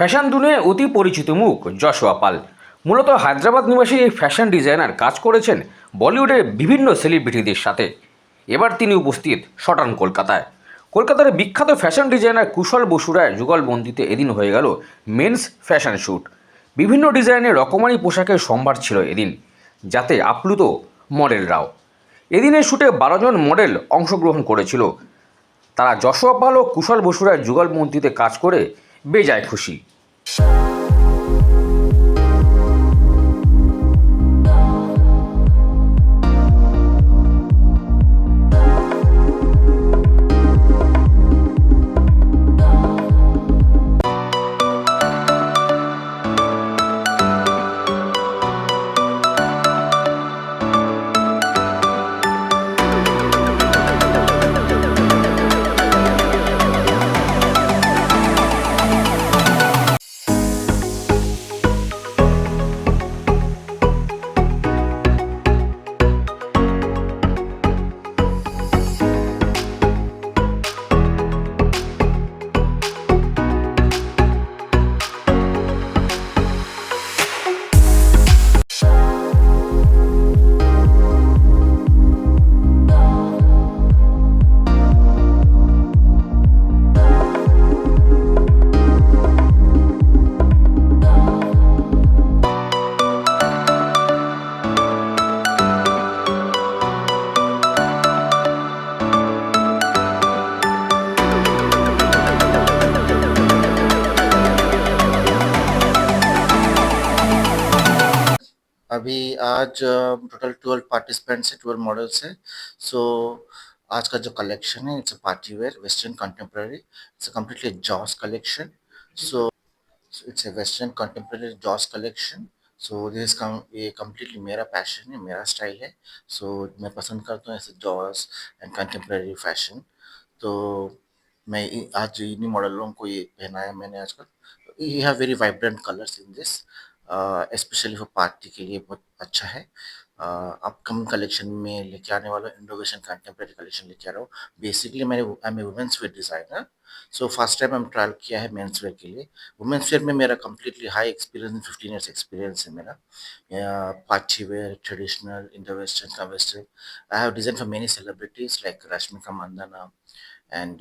Fashion দুনিয়ে অতি পরিচিত মুখ, যশোয়া পাল। মূলত হায়দ্রাবাদ নিবাসী এই ফ্যাশন ডিজাইনার কাজ করেছেন বলিউডের বিভিন্ন সেলিব্রিটিদের সাথে। এবার তিনি উপস্থিত শটান কলকাতায়। কলকাতার বিখ্যাত ফ্যাশন ডিজাইনার কুশল বসুরায় যুগলবন্দিতে এদিন হয়ে গেল মেন্স ফ্যাশন শ্যুট বিভিন্ন ডিজাইনের রকমারি পোশাকের সম্ভার ছিল এদিন, যাতে আপ্লুত মডেলরাও এদিনের শ্যুটে বারো জন মডেল অংশগ্রহণ করেছিল। তারা যশোয়া পাল ও কুশল বসুরায় যুগলবন্দিতে কাজ করে বেজায় খুশি। आज टोटल ट्वेल्व पार्टिसिपेंट्स है ट्वेल्व मॉडल्स है। सो आज का जो कलेक्शन है it's a party wear western contemporary it's a completely jaws collection so it's a western contemporary jaws collection so this come ये कम्प्लीटली मेरा पैशन है, मेरा स्टाइल है। सो मैं पसंद करता हूँ ऐसे जॉस एंड कंटेम्प्रेरी फ़ैशन तो मैं आज इन्हीं मॉडलों को ये पहनाया मैंने आजकल। You have very vibrant colours in this specially for party के लिए बहुत अच्छा है। अपकमिंग कलेक्शन में लेके आने वाला इंडोवेशन कंटेम्प्रेरी कलेक्शन लेके आ रहा हूँ। बेसिकली मैंने I am women's wear designer so first time हम ट्रायल किया है मेंस वेयर के लिए। वुमेंस वेयर में मेरा completely high experience fifteen years experience है मेरा। Party wear traditional Indo western का western I have design for many celebrities like Rashmika Mandanna and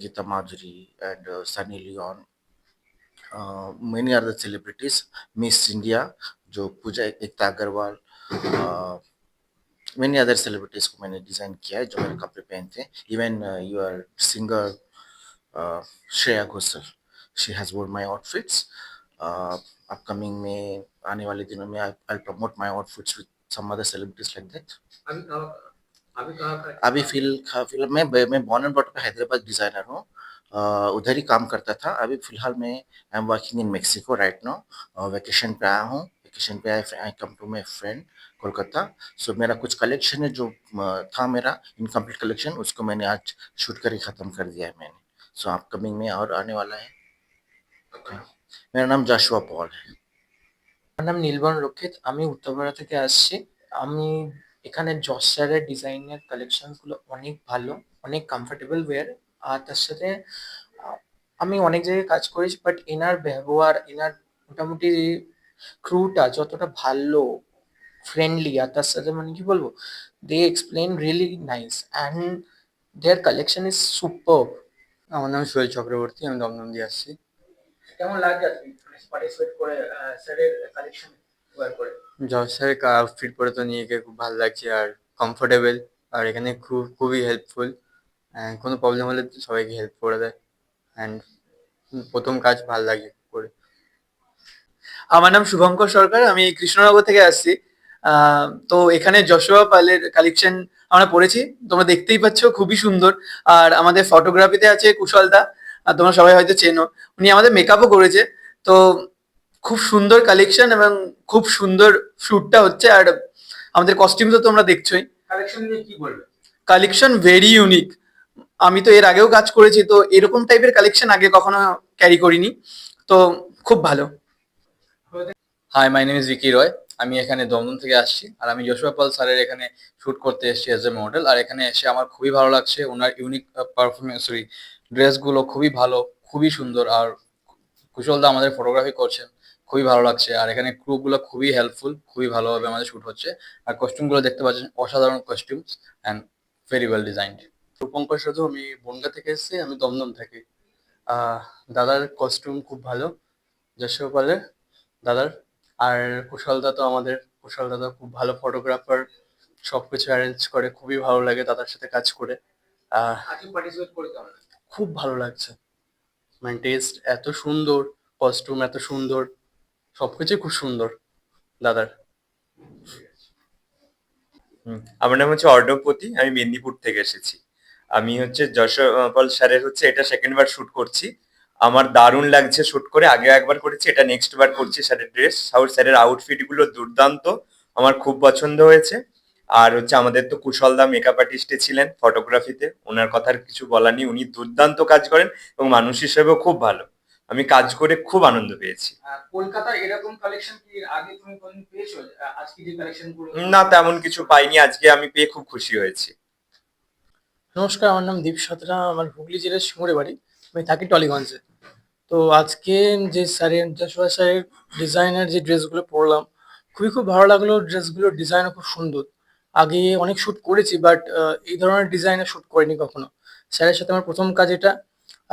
Geeta Madhuri and Sunny and Uh, many other celebrities, Miss India, जो Pooja Ekta Agarwal many other celebrities को मैंने design किया है जो मेरे कपड़े पहनते हैं। Even your singer Shreya Ghoshal she has wore my outfits upcoming में आने वाले दिनों में I promote my outfits with some other celebrities like that अभी का फिल फ़िलहाल मैं मैं born and brought Hyderabad designer हूँ। उधर ही काम करता था अभी फिलहाल मैं I am working in Mexico right now vacation पे आया हूँ वेकेशन पे I come to my friend Kolkata so मेरा कुछ कलेक्शन है जो अ, था मेरा इनकम्प्लीट कलेक्शन उसको मैंने आज शूट कर ही ख़त्म कर दिया है मैंने सो अपकमिंग में और आने वाला है मेरा नाम जाशुआ पॉल है আমার নাম নীলবন রক্ষিত আমি উত্তরপাড়া থেকে আসছি আমি এখানে জস স্যারের ডিজাইনের কালেকশনগুলো অনেক ভালো অনেক কমফোর্টেবল ওয়্যার আর তার সাথে আমি অনেক জায়গায় কাজ করেছি বাট এনার ব্যবহার এনার মোটামুটি ক্রুটা যতটা ভালো ফ্রেন্ডলি আর তার সাথে মানে কি বলব they explain really nice and their collection is super আমার নাম সোহেল চক্রবর্তী আমি দমদম দিয়ে আসছি। কেমন লাগছে পার্টিসিপেট করে স্যারের কালেকশন ওয়্যার করে? জজ স্যারের আউটফিট পরে তো নিজেকে খুব ভালো লাগছে আর কমফোর্টেবল আর এখানে খুব খুবই হেল্পফুল কোনো প্রবলেম হলে সবাইকে হেল্প করে দেয়। অ্যান্ড প্রথম কাজ ভালো লাগে করে। আমার নাম শুভঙ্কর সরকার আমি কৃষ্ণনগর থেকে আসছি। তো এখানে যশোয়া পালের কালেকশন আমরা পড়েছি। তোমরা দেখতেই পাচ্ছ খুবই সুন্দর। আর আমাদের ফটোগ্রাফিতে আছে কুশল দা আর তোমরা সবাই হয়তো চেনো। উনি আমাদের মেকআপও করেছে। তো খুব সুন্দর কালেকশন এবং খুব সুন্দর শ্যুটটা হচ্ছে। আর আমাদের কস্টিউম তো তোমরা দেখছোই। কালেকশন নিয়ে কি বলবে? কালেকশন ভেরি ইউনিক আমি তো এর আগেও কাজ করেছি, তো এরকম টাইপের কালেকশন আগে কখনো ক্যারি করিনি। তো খুব ভালো। Hi my name is Vicky Roy আমি এখানে দমদম থেকে আসছি। আর আমি যশোয়া পাল স্যারের এখানে শ্যুট করতে এসেছি এজ এ মডেল আর এখানে এসে আমার খুবই ভালো লাগছে। ওনার ইউনিক পারফরমেন্স সরি ড্রেসগুলো খুবই ভালো, খুবই সুন্দর। আর কুশলদা আমাদের ফটোগ্রাফি করছেন, খুবই ভালো লাগছে। আর এখানে ক্রুগুলো খুবই হেল্পফুল খুবই ভালোভাবে আমাদের শ্যুট হচ্ছে। আর কস্টিউমগুলো দেখতে পাচ্ছেন, অসাধারণ costumes and very well designed Rupankar Sadhu আমি বনগা থেকে এসেছি আমি দমদম থাকি। আহ, দাদার কস্টিউম খুব ভালো যশোর পালের দাদার। আর কুশলদা তো আমাদের কুশল দাদা খুব ভালো ফটোগ্রাফার সবকিছু অ্যারেঞ্জ করে খুবই ভালো লাগে দাদার সাথে কাজ করে? খুব ভালো লাগছে। মানে টেস্ট এত সুন্দর কস্টিউম এত সুন্দর সবকিছুই খুব সুন্দর দাদার। হুম, আমার নাম হচ্ছে অর্ণবপতি আমি মেদিনীপুর থেকে এসেছি। আমি হচ্ছে যশপাল স্যারের হচ্ছে এটা সেকেন্ড বার শুট করছি। আমার দারুণ লাগছে শুট করে আগে একবার করেছি এটা নেক্সট বার করছি স্যারের ড্রেস আর স্যারের আউটফিটগুলো দুর্দান্ত আমার খুব পছন্দ হয়েছে। আর হচ্ছে আমাদের তো কুশলদা মেকআপ আর্টিস্টে ছিলেন ফটোগ্রাফিতে ওনার কথার কিছু বলার নেই। উনি দুর্দান্ত কাজ করেন এবং মানুষ হিসেবেও খুব ভালো। আমি কাজ করে খুব আনন্দ পেয়েছি। আহ, কলকাতায় এরকম কালেকশন কি আগে তুমি পেয়েছ? আজকে যে কালেকশন না তেমন কিছু পাইনি। আজকে আমি পেয়ে খুব খুশি হয়েছি। নমস্কার, আমার নাম দীপ সাঁতরা, আমার হুগলি জেলার সিঙ্গুরে বাড়ি। আমি থাকি টলিগঞ্জে। তো আজকে যে স্যারের যশোয়া স্যারের ডিজাইনার যে ড্রেসগুলো পরলাম, খুবই খুব ভালো লাগল ড্রেসগুলোর ডিজাইনও খুব সুন্দর। আগে অনেক শ্যুট করেছি বাট এই ধরনের ডিজাইনে শ্যুট করিনি কখনো। স্যারের সাথে আমার প্রথম কাজ এটা,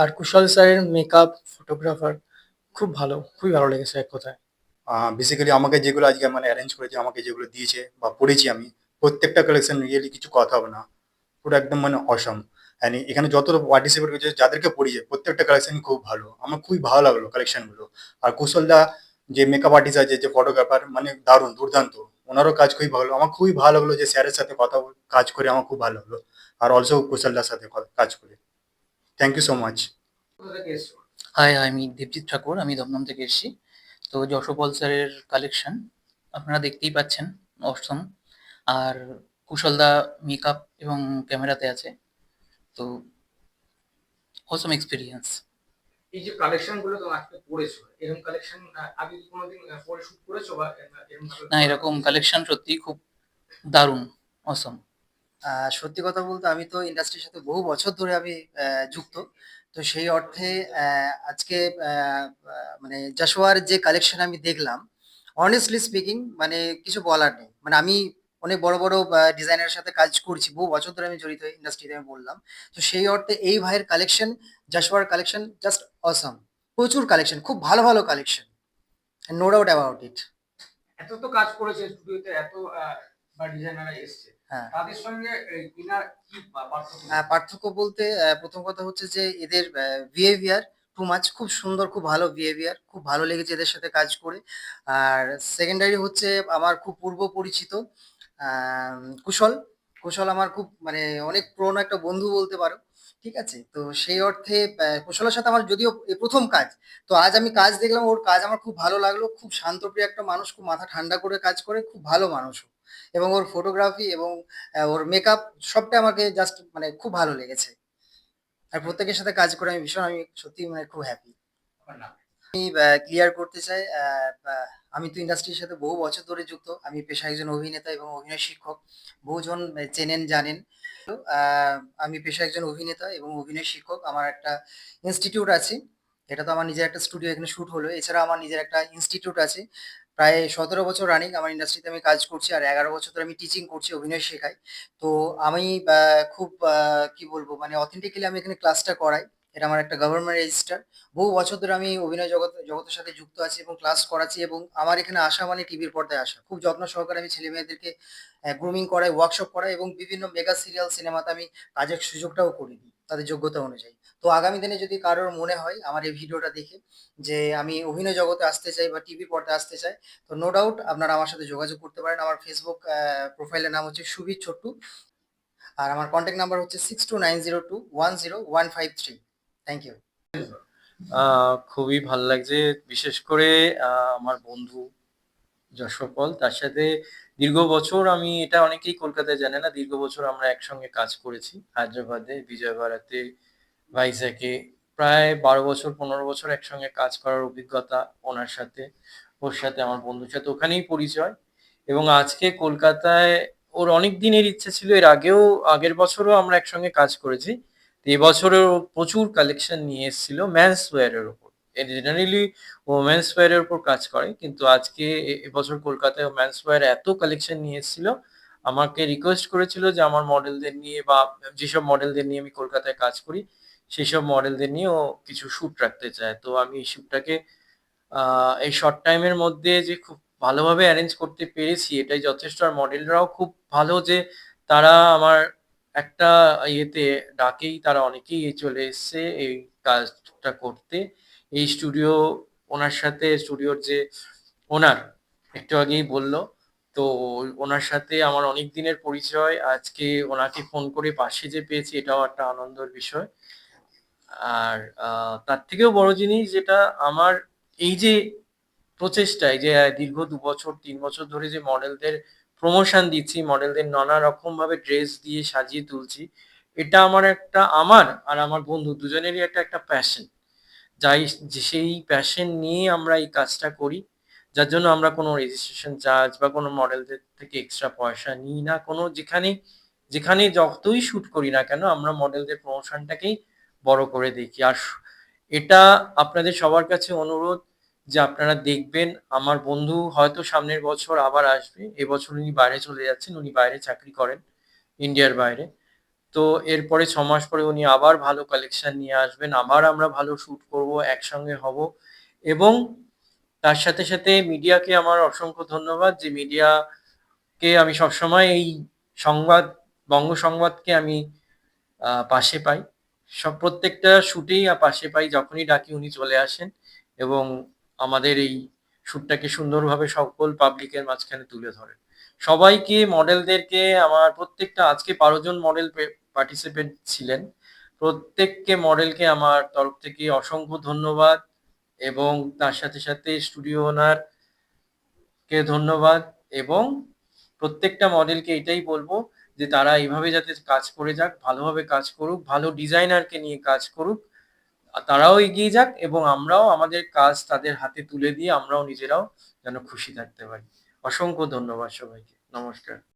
আর কুশল স্যারের মেকআপ ফটোগ্রাফার খুব ভালো, খুবই ভালো লেগেছে এক কথায়। বেসিক্যালি আমাকে যেগুলো আজকে মানে অ্যারেঞ্জ করেছে, আমাকে যেগুলো দিয়েছে বা পড়েছি আমি, প্রত্যেকটা কালেকশন রিয়েলি কিছু কথা হবে না। পুরো একদম মানে অসম। অ্যান্ড এখানে যত পার্টিসিপেট করেছে, যাদেরকে পড়িয়েছে প্রত্যেকটা কালেকশন খুব ভালো। আমার খুবই ভালো লাগল কালেকশনগুলো আর কুশলদা যে মেকআপ আর্টিস্ট আছে, যে ফটোগ্রাফার মানে দারুণ, দুর্দান্ত। ওনারও কাজ খুবই ভালো। আমার খুবই ভালো লাগল যে স্যারের সাথে কথা কাজ করে আমার খুব ভালো লাগল। আর অলসো কুশলদার সাথে কাজ করে। Thank you so much hi আমি দেবজিৎ ঠাকুর আমি দমদম থেকে এসেছি। তো যশোপল স্যারের কালেকশন আপনারা দেখতেই পাচ্ছেন, অসম। আর কুশলদা মেকআপ এবং ক্যামেরাতে আছে। তো অসম এক্সপিরিয়েন্স এই যে কালেকশনগুলো তুমি আজকে পড়েছো এরকম কালেকশন আগে কি কোনোদিন পরে শুট করেছ বা এরকম না এরকম কালেকশন সত্যি খুব দারুণ অসম সত্যি কথা বলতে আমি তো ইন্ডাস্ট্রির সাথে বহু বছর ধরে আমি যুক্ত। তো সেই অর্থে আজকে মানে জাশোয়ার যে কালেকশন আমি দেখলাম অনেস্টলি স্পিকিং মানে কিছু বলার নেই। মানে আমি অনেক বড় বড় ডিজাইনারের সাথে কাজ করছি। বহু বছর ধরে আমি জড়িত ইন্ডাস্ট্রিতে আমি বললাম। তো সেই অর্থে এই ভাইয়ের কালেকশন জাশোয়ার কালেকশন জাস্ট অসাম প্রচুর কালেকশন খুব ভালো ভালো collection no doubt about it এত তো কাজ করেছে স্টুডিওতে এত বা ডিজাইনাররা এসছে। হ্যাঁ। তাদের সঙ্গে ইনার কি পার্থক্য? পার্থক্য বলতে প্রথম কথা হচ্ছে যে এদের বিহেভিয়ার টু মাচ খুব সুন্দর খুব ভালো বিহেভিয়ার খুব ভালো লেগেছে এদের সাথে কাজ করে। আর সেকেন্ডারি হচ্ছে আমার খুব পূর্ব পরিচিত কুশল। কুশল আমার খুব মানে অনেক পুরোনো একটা বন্ধু বলতে পারো। ঠিক আছে? তো সেই অর্থে কুশলের সাথে আমার যদিও প্রথম কাজ, তো আজ আমি কাজ দেখলাম, ওর কাজ আমার খুব ভালো লাগল। খুব শান্তপ্রিয় একটা মানুষ, খুব মাথা ঠান্ডা করে কাজ করে, খুব ভালো মানুষও। এবং ওর ফটোগ্রাফি এবং ওর মেকআপ সবটা আমাকে জাস্ট মানে খুব ভালো লেগেছে। আর প্রত্যেকের সাথে কাজ করে আমি ভীষণ, আমি সত্যি মানে খুব হ্যাপি? আমি ক্লিয়ার করতে চাই আমি তো ইন্ডাস্ট্রির সাথে বহু বছর ধরে যুক্ত। আমি পেশা একজন অভিনেতা এবং অভিনয় শিক্ষক। বহুজন চেনেন, জানেন। আমি পেশা একজন অভিনেতা এবং অভিনয় শিক্ষক। আমার একটা ইনস্টিটিউট আছে। এটা তো আমার নিজের একটা স্টুডিও এখানে শুট হলো। এছাড়া আমার নিজের একটা ইনস্টিটিউট আছে। প্রায় সতেরো বছর রানিং আমার ইন্ডাস্ট্রিতে আমি কাজ করছি আর এগারো বছর ধরে আমি টিচিং করছি, অভিনয় শেখাই। তো আমি খুব কি বলব? মানে অথেন্টিক্যালি আমি এখানে ক্লাসটা করাই। এটা আমার একটা গভর্নমেন্ট রেজিস্টার বহু বছর ধরে আমি অভিনয় জগৎ, জগতের সাথে যুক্ত আছি এবং ক্লাস করাচ্ছি এবং আমার এখানে আসা মানে টিভির পর্দায় আসা। খুব যত্ন সহকারে আমি ছেলে মেয়েদেরকে গ্রুমিং করাই ওয়ার্কশপ করাই এবং বিভিন্ন মেগা সিরিয়াল সিনেমাতে আমি কাজের সুযোগটাও করে দিই তাদের যোগ্যতা অনুযায়ী। তো আগামী দিনে যদি কারোর মনে হয় আমার এই ভিডিওটা দেখে যে আমি অভিনয় জগতে আসতে চাই বা টিভি পর্দায় আসতে চাই, তো নো ডাউট আপনারা আমার সাথে যোগাযোগ করতে পারেন। আমার ফেসবুক প্রোফাইলের নাম হচ্ছে সুবীর ছোট্টু। আর আমার কন্ট্যাক্ট নাম্বার হচ্ছে six two nine zero two one zero one five three thank you খুবই ভালো লাগছে। বিশেষ করে আমার বন্ধু যশোপল, তার সাথে দীর্ঘ বছর আমি, এটা অনেকেই কলকাতায় জানে না, দীর্ঘ বছর আমরা একসঙ্গে কাজ করেছি হায়দ্রাবাদে, বিজয়বাড়াতে ভাইজ্যাকে প্রায় বারো বছর, পনেরো বছর একসঙ্গে কাজ করার অভিজ্ঞতা ওনার সাথে, ওর সাথে, আমার বন্ধুর সাথে, ওখানেই পরিচয়। এবং আজকে কলকাতায় ওর অনেক দিনের ইচ্ছে ছিল, এর আগেও, আগের বছরও আমরা একসঙ্গে কাজ করেছি। তো এবছরও প্রচুর কালেকশন নিয়ে এসেছিল ম্যান্স ওয়্যারের ওপর জেনারেলি ওমেন্স ওয়্যারের উপর কাজ করে, কিন্তু আজকে এবছর কলকাতায় ওমেন্স ওয়্যার এত কালেকশন নিয়ে এসেছিল। আমাকে রিকোয়েস্ট করেছিল যে আমার মডেলদের নিয়ে বা যেসব মডেলদের নিয়ে আমি কলকাতায় কাজ করি সেই সব মডেলদের নিয়েও কিছু শ্যুট রাখতে চায়। তো আমি এই শ্যুটটাকে এই শর্ট টাইমের মধ্যে যে খুব ভালোভাবে অ্যারেঞ্জ করতে পেরেছি, এটাই যথেষ্ট। আর মডেলরাও খুব ভালো যে তারা আমার একটা ইয়েতে ডাকেই তারা অনেকেই চলে এসছে এই কাজটা করতে। এই স্টুডিও ওনার সাথে, স্টুডিওর যে ওনার, একটু আগেই বলল। তো ওনার সাথে আমার অনেক দিনের পরিচয়। আজকে ওনাকে ফোন করে পাশে যে পেয়েছি, এটাও একটা আনন্দের বিষয়। আর তার থেকেও বড় জিনিস যেটা আমার এই যে প্রচেষ্টায় যে দীর্ঘ দু বছর, তিন বছর ধরে যে মডেলদের প্রমোশন দিচ্ছি মডেলদের নানা রকম ভাবে ড্রেস দিয়ে সাজিয়ে তুলছি। এটা আমার একটা, আমার আর আমার বন্ধু দুজনেরই একটা একটা প্যাশন যাই সেই প্যাশন নিয়ে আমরা এই কাজটা করি, যার জন্য আমরা কোনো রেজিস্ট্রেশন চার্জ বা কোনো মডেলদের থেকে এক্সট্রা পয়সা নিই না। কোনো যেখানে যেখানে যতই শ্যুট করি না কেন, আমরা মডেলদের প্রমোশনটাকেই বড় করে দেখি। আর এটা আপনাদের সবার কাছে অনুরোধ যে আপনারা দেখবেন, আমার বন্ধু হয়তো সামনের বছর আবার আসবে। এবছর উনি বাইরে চলে যাচ্ছেন, উনি বাইরে চাকরি করেন, ইন্ডিয়ার বাইরে। তো এরপরে ছ মাস পরে উনি আবার ভালো কালেকশন নিয়ে আসবেন। আবার আমরা ভালো শুট করব, একসঙ্গে হব। এবং তার সাথে সাথে মিডিয়াকে আমার অসংখ্য ধন্যবাদ যে মিডিয়াকে আমি সবসময় এই সংবাদ, বঙ্গ সংবাদকে আমি পাশে পাই। সব প্রত্যেকটা শুটেই পাশে পাই, যখনই ডাকি উনি চলে আসেন। এবং আমাদের এই শ্যুটটাকে সুন্দরভাবে সকল পাবলিকের মাঝখানে তুলে ধরেন সবাইকে, মডেলদেরকে, আমার প্রত্যেকটা, আজকে বারো জন মডেল পার্টিসিপেন্ট ছিলেন। প্রত্যেককে মডেলকে আমার তরফ থেকে অসংখ্য ধন্যবাদ এবং তার সাথে সাথে স্টুডিও ওনার কে ধন্যবাদ এবং প্রত্যেকটা মডেলকে এটাই বলব যে তারা এইভাবে যাতে কাজ করে যাক, ভালোভাবে কাজ করুক, ভালো ডিজাইনারকে নিয়ে কাজ করুক তারাও এগিয়ে যাক এবং আমরাও আমাদের কাজ তাদের হাতে তুলে দিয়ে আমরাও নিজেরাও যেন খুশি থাকতে পারি। অসংখ্য ধন্যবাদ সবাইকে। নমস্কার।